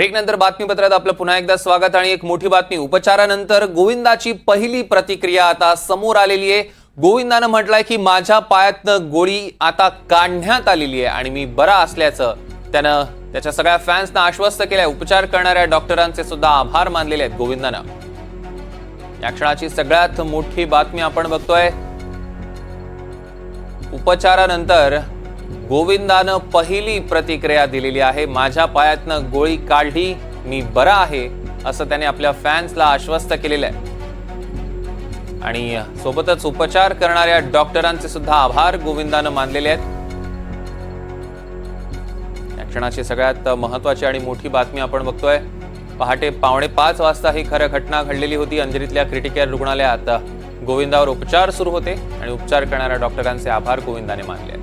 Break नंतर बातमीपत्रात आपलं पुन्हा एकदा स्वागत आणि एक मोठी बातमी. उपचारानंतर गोविंदाची पहिली प्रतिक्रिया आता समोर आलेली आहे. गोविंदानं म्हटलंय की माझ्या पायातनं गोळी आता काढण्यात आलेली आहे आणि मी बरा असल्याचं त्यानं त्याच्या सगळ्या फॅन्सना आश्वस्त केलंय. उपचार करणाऱ्या डॉक्टरांचे सुद्धा आभार मानलेले आहेत गोविंदानं. या क्षणाची सगळ्यात मोठी बातमी आपण बघतोय. उपचारानंतर गोविंदानं पहिली प्रतिक्रिया दिलेली आहे. माझ्या पायातनं गोळी काढली मी बरा आहे असं त्याने आपल्या फॅन्सला आश्वस्त केलेलं आहे. आणि सोबतच उपचार करणाऱ्या डॉक्टरांचे सुद्धा आभार गोविंदानं मानलेले आहेत. या क्षणाची सगळ्यात महत्वाची आणि मोठी बातमी आपण बघतोय. पहाटे पावणे पाच वाजता ही खरं घटना घडलेली होती. अंजलीतल्या क्रिटिकेअर रुग्णालयात गोविंदावर उपचार सुरू होते आणि उपचार करणाऱ्या डॉक्टरांचे आभार गोविंदाने मानले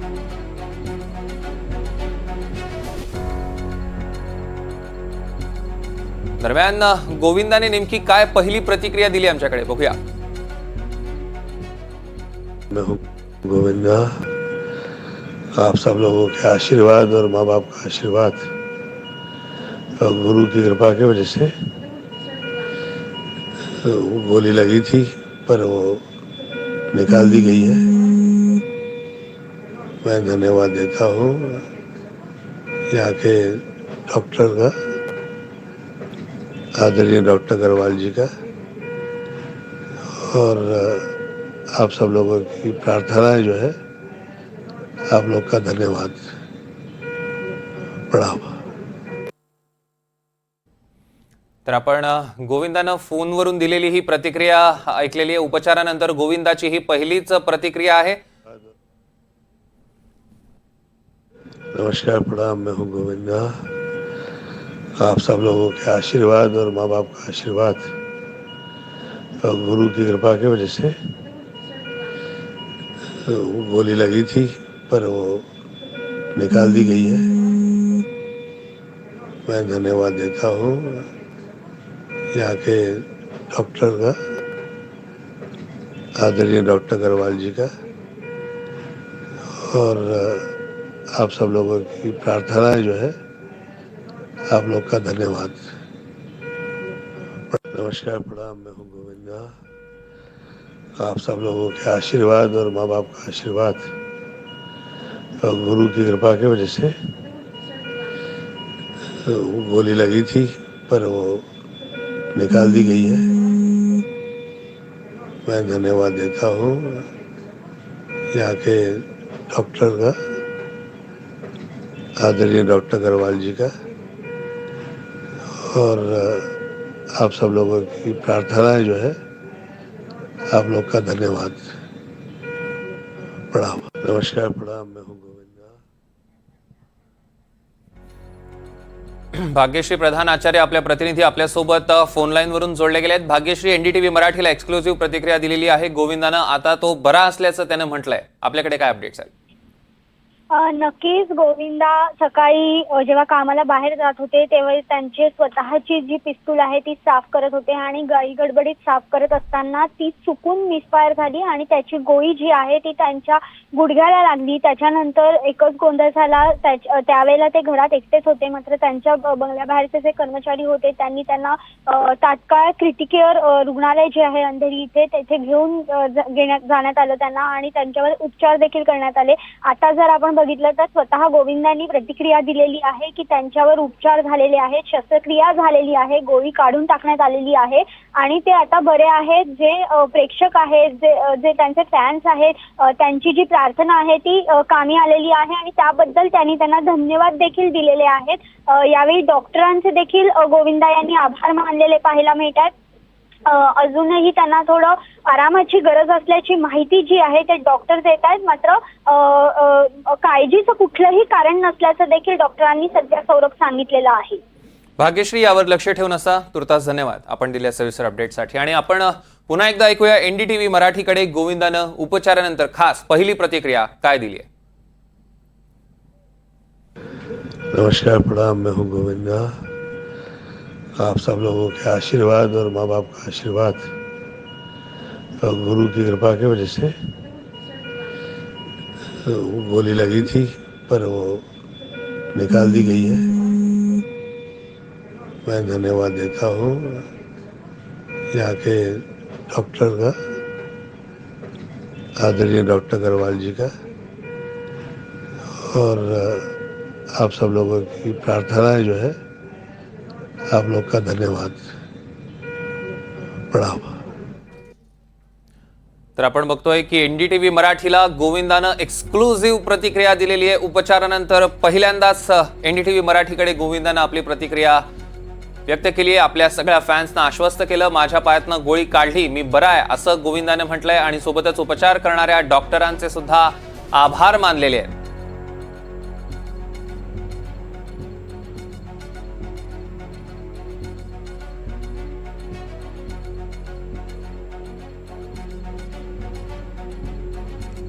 दरम्यान गोविंदाने नेमकी काय पहिली प्रतिक्रिया दिली आमच्याकडे? बघूया. मैं गोविंदा. आप सब लोगों के आशीर्वाद और माँ बाप का आशीर्वाद और गुरु की कृपा की वजह से गोली लगी थी पर वो निकाल दी गई है। मैं धन्यवाद देता हूँ यहाँ के डॉक्टर का आदरणीय डॉक्टर अग्रवाल जी का और आप सब लोगों की प्रार्थनाएं जो है आप लोग का धन्यवाद। प्रणाम। तर आपण गोविंदानं फोनवरून दिलेली ही प्रतिक्रिया ऐकलेली आहे. उपचारानंतर गोविंदाची ही पहिलीच प्रतिक्रिया आहे. नमस्कार प्रणाम. मैं हूँ गोविंदा. आप सब लोगों के आशीर्वाद और माँ बाप का आशीर्वाद और गुरु की कृपा की वजह से गोली लगी थी, पर वो निकाल दी गई है। मैं धन्यवाद देता हूँ यहाँ के डॉक्टर का, आदरणीय डॉक्टर अग्रवाल जी का, और आप सब लोगों की प्रार्थनाएँ जो है आप लोग का धन्यवाद। नमस्कार, प्रणाम, मैं हूँ गोविंदा। आप सब लोगों के आशीर्वाद और माँ बाप का आशीर्वाद और गुरु की कृपा की वजह से गोली लगी थी, पर वो निकाल दी गई है। मैं धन्यवाद देता हूँ यहाँ के डॉक्टर का, आदरणीय डॉक्टर अग्रवाल जी का। और आप सब लोगों की प्रार्थनाएं जो है आप लोग का धन्यवाद। प्रणाम। नमस्कार प्रणाम। मैं हूँ गोविंदा। भाग्यश्री प्रधान आचार्य आपल्या प्रतिनिधी आपल्यासोबत अ, फोन लाईन वरून जोडले गेले आहेत भाग्यश्री एनडीटीव्ही मराठीला एक्सक्लुझिव्ह प्रतिक्रिया दिलेली आहे. गोविंदानं आता तो बरा असल्याचं त्यानं म्हटलंय. आपल्याकडे काय अपडेट्स आहेत? नक्कीच गोविंदा सकाळी अ, जेव्हा कामाला बाहेर जात होते तेव्हा त्यांची स्वतःची जी पिस्तूल आहे ती साफ करत होते आणि गाई गडबडीत साफ करत असताना ती चुकून मिसफायर झाली आणि त्याची गोळी जी आहे ती त्यांच्या गुडघ्याला लागली. त्याच्यानंतर एकच गोंधळ झाला. त्याच- अ, त्यावेळेला ते घरात एकटेच होते. मात्र त्यांच्या ब- बंगल्याबाहेरचे जे कर्मचारी होते त्यांनी त्यांना अ, तात्काळ क्रिटिकेअर रुग्णालय जे आहे अंधेरी इथे तेथे घेऊन अ, ज- घेण्यात जाण्यात आलं त्यांना आणि त्यांच्यावर उपचार देखील करण्यात आले. आता जर आपण बघितलं तर स्वतः गोविंदांनी प्रतिक्रिया दिलेली आहे की त्यांच्यावर उपचार झालेले आहेत शस्त्रक्रिया झालेली आहे गोळी काढून टाकण्यात आलेली आहे आणि ते आता बरे आहेत. जे प्रेक्षक आहेत जे जे त्यांचे फॅन्स आहेत त्यांची जी प्रार्थना आहे ती कामी आलेली आहे आणि त्याबद्दल त्यांनी त्यांना धन्यवाद देखील दिलेले आहेत. यावेळी डॉक्टरांचे देखील गोविंदा यांनी आभार मानलेले पाहायला मिळतात. अजूनही त्यांना थोडं आरामाची गरज असल्याची माहिती जी आहे ते डॉक्टर देत आहेत मात्र काळजीचं कुठलंही कारण नसल्याचं देखील डॉक्टरांनी सध्या सौरभ सांगितलेलं आहे. भाग्यश्री यावर लक्ष ठेवून असा तुर्तास धन्यवाद. आपण दिल्या सविस्तर अपडेटसाठी आणि आपण पुन्हा एकदा ऐकूया एनडीटीव्ही मराठीकडे गोविंदानं उपचारानंतर खास पहिली प्रतिक्रिया काय दिली आहे? नमस्कार प्रणाम. मैं हूँ गोविंदा. आप सब लोगों के आशीर्वाद और माँ बाप का आशीर्वाद। और गुरु की कृपा की वजह से गोली लगी थी, पर वो निकाल दी गई है। मैं धन्यवाद देता हूँ यहाँ के डॉक्टर का, आदरणीय डॉक्टर अग्रवाल जी का, और आप सब लोगों की प्रार्थनाएँ जो है आप लोग का धन्यवाद। प्रणाम तर आपण बघतोय की एनडीटीव्ही मराठीला गोविंदानं एक्सक्लुझिव्ह प्रतिक्रिया दिलेली आहे. उपचारानंतर पहिल्यांदाच एनडीटीव्ही मराठीकडे गोविंदानं आपली प्रतिक्रिया व्यक्त केली आहे. आपल्या सगळ्या फॅन्सना आश्वस्त केलं माझ्या पायातनं गोळी काढली मी बरा आहे असं गोविंदाने म्हटलंय. आणि सोबतच उपचार करणाऱ्या डॉक्टरांचे सुद्धा आभार मानलेले आहेत.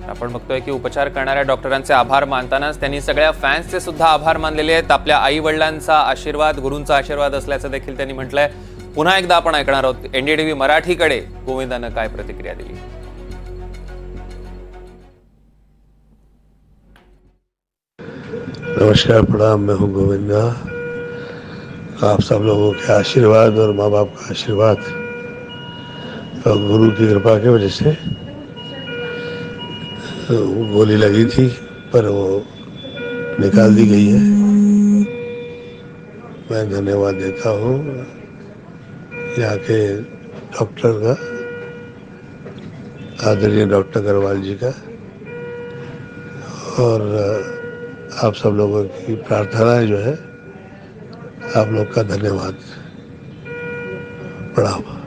आपण बघतोय की उपचार करणाऱ्या डॉक्टरांचे आभार मानतानाच त्यांनी सगळ्या फॅन्सचे सुद्धा आभार मानलेले आहेत. आपल्या आई वडिलांचा आशीर्वाद गुरूंचा आशीर्वाद असल्याचं देखील त्यांनी म्हटलंय. पुन्हा एकदा आपण ऐकणार आहोत. एनडीटीव्ही मराठीकडे गोविंदानं काय प्रतिक्रिया दिली? नमस्कार प्रणाम. मैं हूँ गोविंदा. आप सब लोगों के आशीर्वाद और माँ बाप का आशीर्वाद। और गुरु की कृपा की वजह से वो गोली लगी थी, पर वो निकाल दी गई है। मैं धन्यवाद देता हूँ यहाँ के डॉक्टर का, आदरणीय डॉक्टर अग्रवाल जी का, और आप सब लोगों की प्रार्थनाएँ जो है, आप लोग का धन्यवाद। प्रणाम